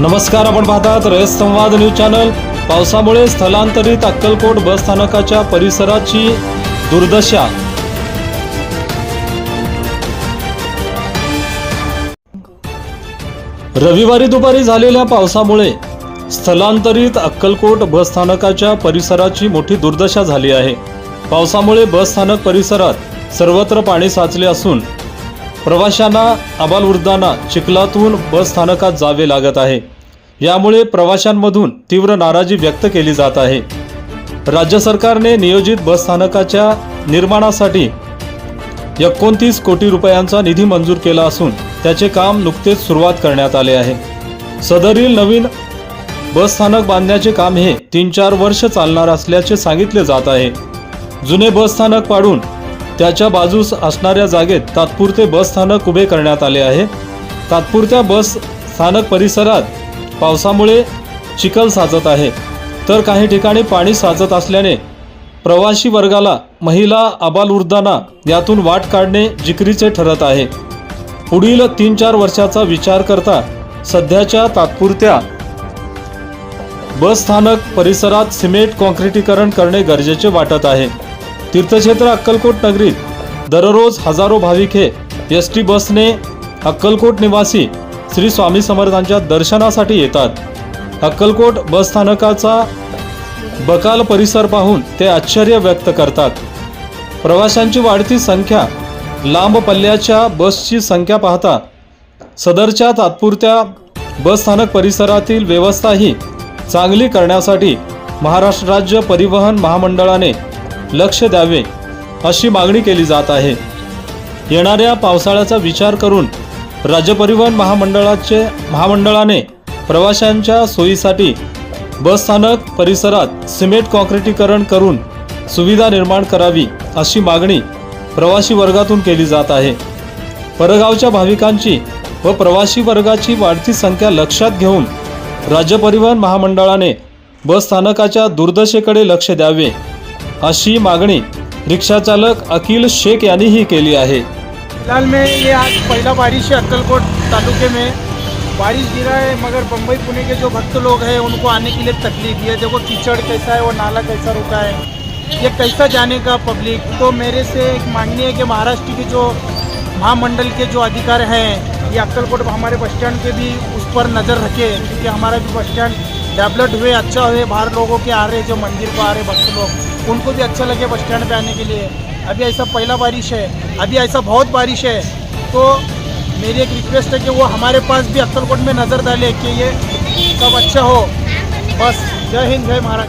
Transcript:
नमस्कार आपण पाहतात रयत संवाद न्यूज चॅनल. पावसामुळे स्थलांतरित अक्कलकोट बस स्थानकाच्या परिसराची दुर्दशा. रविवारी दुपारी झालेल्या पावसामुळे स्थलांतरित अक्कलकोट बस स्थानकाच्या परिसराची मोठी दुर्दशा झाली आहे. पावसामुळे बस स्थानक परिसरात सर्वत्र पाणी साचले असून प्रवाशांना आबालवृद्धांना चिखलातून बस स्थानकात जावे लागत आहे. यामुळे प्रवाशांमधून तीव्र नाराजी व्यक्त केली जात आहे. राज्य सरकारने नियोजित बस स्थानकाच्या निर्माणासाठी एकोणतीस कोटी रुपयांचा निधी मंजूर केला असून त्याचे काम नुकतेच सुरुवात करण्यात आले आहे. सदरील नवीन बस स्थानक बांधण्याचे काम हे तीन चार वर्ष चालणार असल्याचे सांगितले जात आहे. जुने बस स्थानक पाडून त्याच्या बाजूस असणाऱ्या जागेत तात्पुरते बस स्थानक उभे करण्यात आले आहे. तात्पुरत्या बस स्थानक परिसरात पावसामुळे चिखल साचत आहे. तर काही ठिकाणी पाणी साचत असल्याने प्रवासी वर्गाला महिला आबालवृद्धांना यातून वाट काढणे जिकरीचे ठरत आहे. पुढील तीन चार वर्षाचा विचार करता सध्याच्या तात्पुरत्या बस स्थानक परिसरात सिमेंट कॉन्क्रिटीकरण करणे गरजेचे वाटत आहे. तीर्थक्षेत्र अक्कलकोट नगरीत दररोज हजारो भाविक हे एस टी बसने अक्कलकोट निवासी श्री स्वामी समर्थांच्या दर्शनासाठी येतात. अक्कलकोट बस स्थानकाचा बकाल परिसर पाहून ते आश्चर्य व्यक्त करतात. प्रवाशांची वाढती संख्या लांब पल्ल्याच्या बसची संख्या पाहता सदरच्या तात्पुरत्या बस स्थानक परिसरातील व्यवस्थाही चांगली करण्यासाठी महाराष्ट्र राज्य परिवहन महामंडळाने लक्ष द्यावे अशी मागणी केली जात आहे. येणाऱ्या पावसाळ्याचा विचार करून राज्य परिवहन महामंडळाचे महामंडळाने प्रवाशांच्या सोयीसाठी बस स्थानक परिसरात सिमेंट कॉन्क्रिटीकरण करून सुविधा निर्माण करावी अशी मागणी प्रवासी वर्गातून केली जात आहे. परगावच्या भाविकांची व प्रवासी वर्गाची वाढती संख्या लक्षात घेऊन राज्य परिवहन महामंडळाने बस स्थानकाच्या दुर्दशेकडे लक्ष द्यावे. अशी मागणी रिक्षाचालक अखिल शेख यांनीही केली आहे. फ़िलहाल में ये आज पहला बारिश है अक्कलकोट तालुके में। बारिश गिरा है, मगर बम्बई पुणे के जो भक्त लोग हैं, उनको आने के लिए तकलीफ़ ये देखो कीचड़ कैसा है और नाला कैसा रुका है। ये कैसा जाने का पब्लिक? तो मेरे से एक मांगनी है कि महाराष्ट्र के जो महामंडल के जो अधिकार हैं, ये अक्कलकोट हमारे बस स्टैंड के भी उस पर नज़र रखे, क्योंकि हमारा भी बस स्टैंड डेवलप्ड हुए अच्छा हुए, बाहर लोगों के आ रहे, जो मंदिर को आ रहे, भक्त लोग। उनको भी अच्छा लगे बस स्टैंड पर आने के लिए। अभी ऐसा पहला बारिश है, अभी ऐसा बहुत बारिश है। तो मेरी एक रिक्वेस्ट है कि वो हमारे पास भी अक्कलकोट में नज़र डाले कि ये सब अच्छा हो। बस जय हिंद, जय महाराज